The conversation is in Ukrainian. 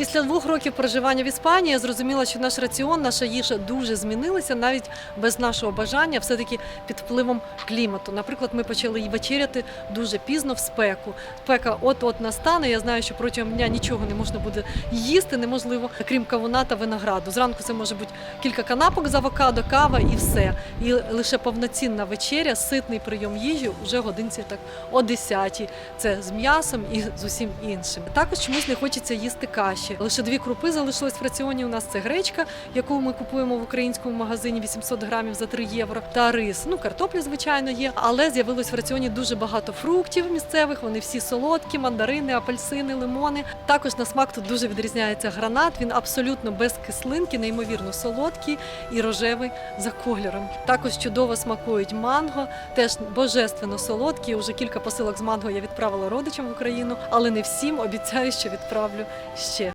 Після двох років проживання в Іспанії я зрозуміла, що наш раціон, наша їжа дуже змінилася, навіть без нашого бажання, все-таки під впливом клімату. Наприклад, ми почали вечеряти дуже пізно в спеку. Спека от-от настане. Я знаю, що протягом дня нічого не можна буде їсти, неможливо, крім кавуна та винограду. Зранку це може бути кілька канапок з авокадо, кава і все. І лише повноцінна вечеря, ситний прийом їжі вже годинці так о 10 Це з м'ясом і з усім іншим. Також чомусь не хочеться їсти каші. Лише дві крупи залишились в раціоні. У нас це гречка, яку ми купуємо в українському магазині 800 грамів за 3 євро. Та рис. Ну картопля, звичайно, є. Але з'явилось в раціоні дуже багато фруктів місцевих. Вони всі солодкі, мандарини, апельсини, лимони. Також на смак тут дуже відрізняється гранат. Він абсолютно без кислинки, неймовірно солодкий і рожевий за кольором. Також чудово смакують манго, теж божественно солодкі. Уже кілька посилок з манго я відправила родичам в Україну, але не всім обіцяю, що відправлю ще.